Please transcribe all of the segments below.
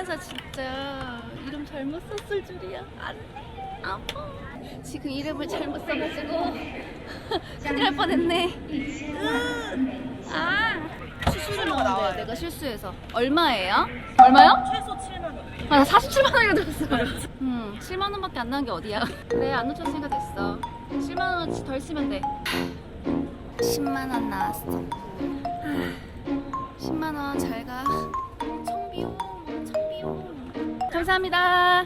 맞아 진짜. 이름 잘못 썼을 줄이야. 안돼. 아파. 지금 이름을 잘못 써가지고. 큰일 날 뻔했네. 아. 수수료 아. 나와요. 내가 실수해서. 얼마예요? 얼마요? 최소 7만 원. 아나 47만 원이라 들었어. 음 7만 원밖에 안 나온 게 어디야? 그래 안 놓쳤으니까 됐어. 7만원 덜 쓰면 돼. 10만 원 나왔어. 아, 10만 원 잘가. 청비용. 감사합니다.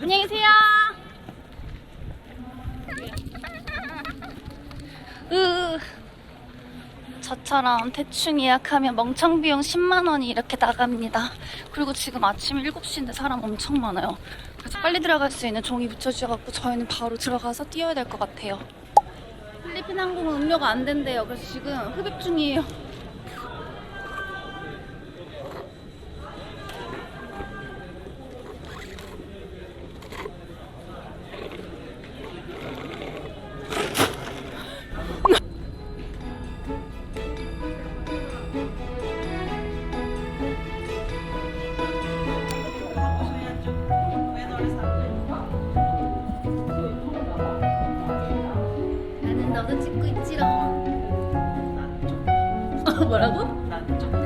안녕히 계세요. 으. 저처럼 대충 예약하면 멍청 비용 10만 원이 이렇게 나갑니다. 그리고 지금 아침 7시인데 사람 엄청 많아요. 그래서 빨리 들어갈 수 있는 종이 붙여주셔갖고 저희는 바로 들어가서 뛰어야 될 것 같아요. 필리핀 항공은 음료가 안 된대요. 그래서 지금 흡입 중이에요. 뭐라고? 귀여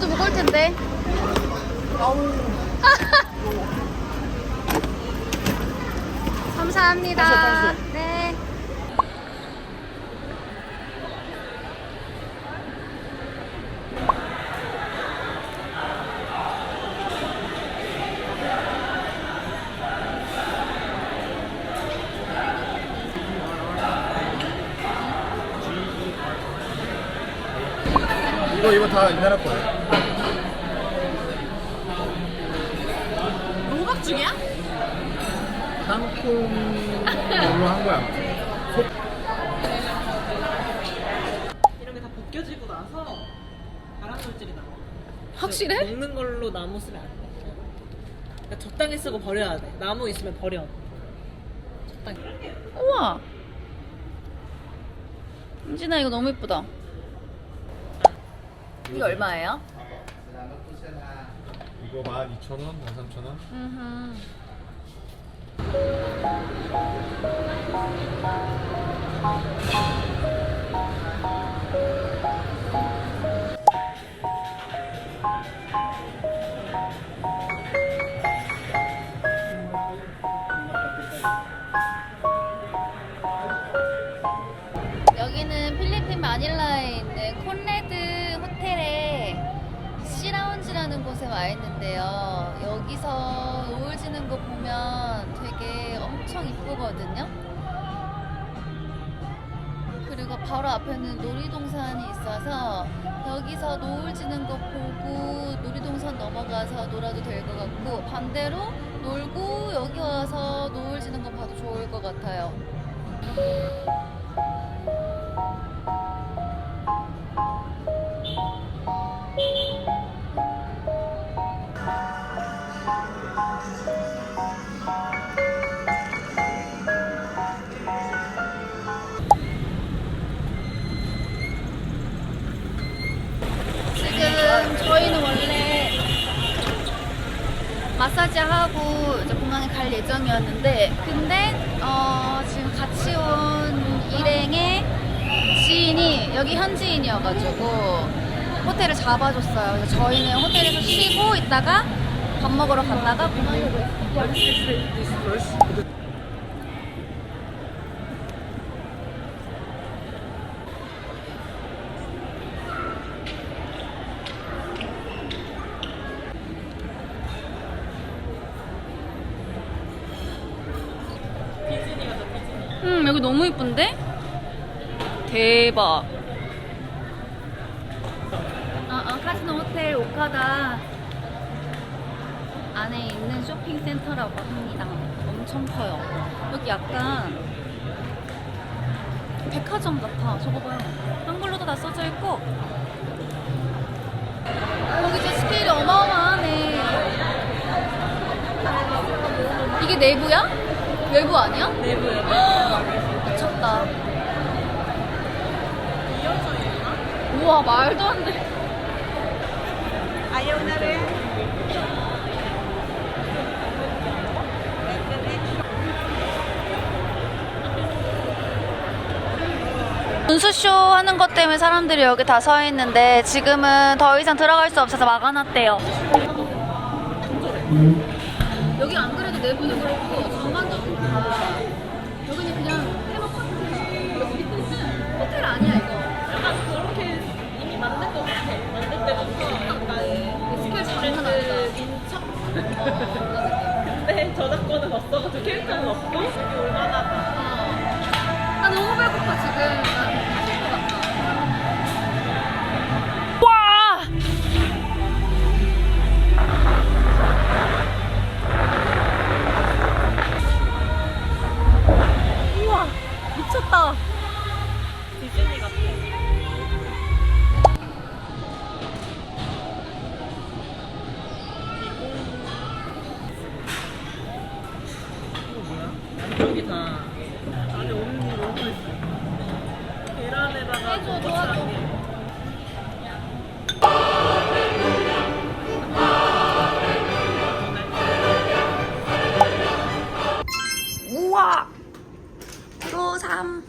이것도 무거울 텐데. 감사합니다. 네. 이거 이거 다이 나라 거예요. 땅콩으로 한 거야. 이런 게 다 벗겨지고 나서 바람 솔질이 나. 확실해? 먹는 걸로 나무 쓰면 안 돼. 그러니까 적당히 쓰고 버려야 돼. 나무 있으면 버려. 적당히. 우와. 은진아 이거 너무 예쁘다. 이게 얼마예요? 이거 12,000원, 13,000원. 음. 여기는 필리핀 마닐라에 있는 콘레드 호텔에 시라운지라는 곳에 와 있는데요. 여기서 노을 지는 거 보면 되게 엄청 이쁘거든요. 그리고 바로 앞에는 놀이동산이 있어서 여기서 노을 지는 거 보고 놀이동산 넘어가서 놀아도 될 것 같고 반대로 놀고 여기 와서 노을 지는 거 봐도 좋을 것 같아요. 마사지 하고 이제 공항에 갈 예정이었는데 근데 어, 지금 같이 온 일행의 지인이 여기 현지인이어가지고 호텔을 잡아줬어요. 그래서 저희는 호텔에서 쉬고 있다가 밥 먹으러 갔다가 공항에 음 여기 너무 이쁜데? 대박. 어, 어, 카지노 호텔 오카다 안에 있는 쇼핑센터라고 합니다. 엄청 커요. 여기 약간 백화점 같아. 저거 봐요. 한글로도 다 써져 있고. 여기 진짜 스케일이 어마어마하네. 이게 내부야? 외부 아니야? 내부에 미쳤다. 우와 말도 안 돼. Rin. 분수쇼 하는 것 때문에 사람들이 여기 다 서 있는데 지금은 더 이상 들어갈 수 없어서 막아놨대요. 여기 안 그래도 내부도 그렇고 계란에다가 해줘, 도와줘. 우와! 프로3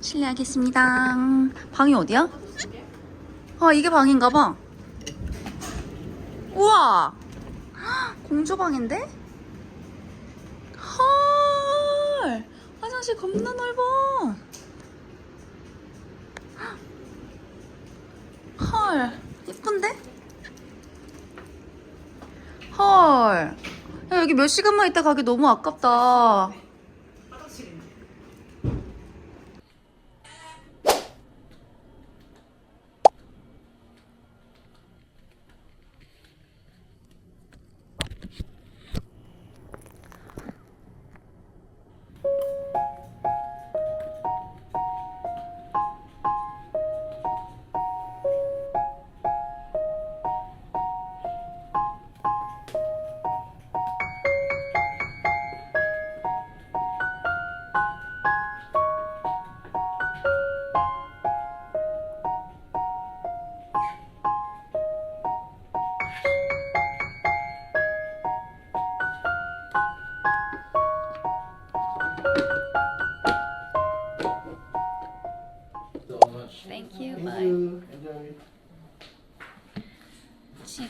실례하겠습니다. 방이 어디야? 아 이게 방인가 봐. 우와! 헉, 공주방인데? 헐 화장실 겁나 넓어. 헐 예쁜데? 헐. 야, 여기 몇 시간만 있다 가기 너무 아깝다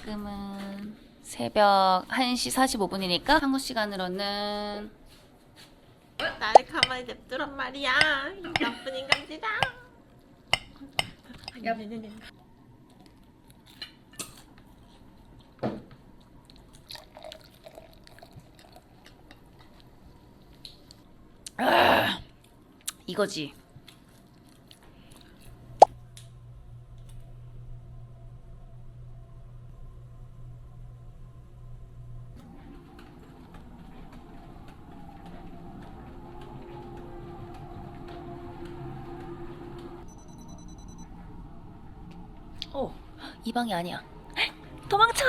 지금은 새벽 1시 45분이니까 한국 시간으로는 나를 가만히 냅두란 말이야. 이 나쁜 인간들아. 야. 아, 이거지. 어, 이 방이 아니야. 도망쳐!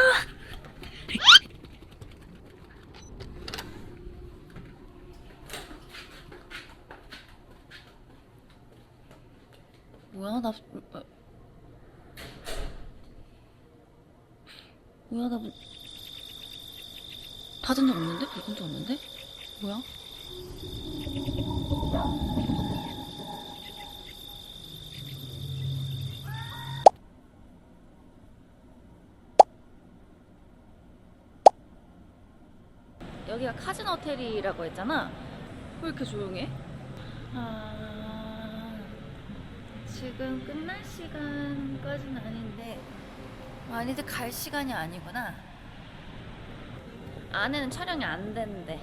뭐야, 나. 어. 뭐야, 나. 뭐- 닫은 적 없는데? 닫은 적 없는데? 뭐야? 여기가 카진 호텔이라고 했잖아. 왜 이렇게 조용해? 아, 지금 끝날 시간까지는 아닌데 많이들 갈 시간이 아니구나. 안에는 촬영이 안 된대.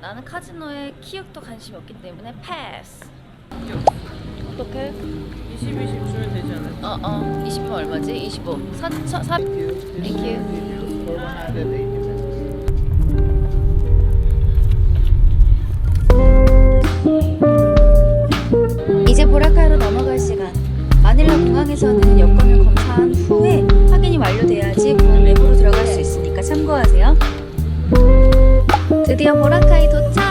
나는 카지노에 키읔도 관심이 없기 때문에 패스. 어떡해? 20, 20 주면 되지 않을까? 어, 어. 20이면 얼마지? 25. 4, 4, 4. Thank you. 보라카이로 넘어갈 시간. 마닐라 공항에서는 여권을 검사한 후에 확인이 완료돼야지 공항 내부로 들어갈 수 있으니까 참고하세요. 드디어 보라카이 도착!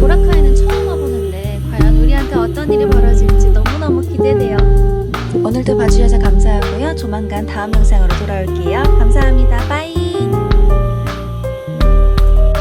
보라카이는 처음 와보는데 과연 우리한테 어떤 일이 벌어질지 너무너무 기대돼요. 오늘도 봐주셔서 감사하고요. 조만간 다음 영상으로 돌아올게요. 감사합니다. 빠이!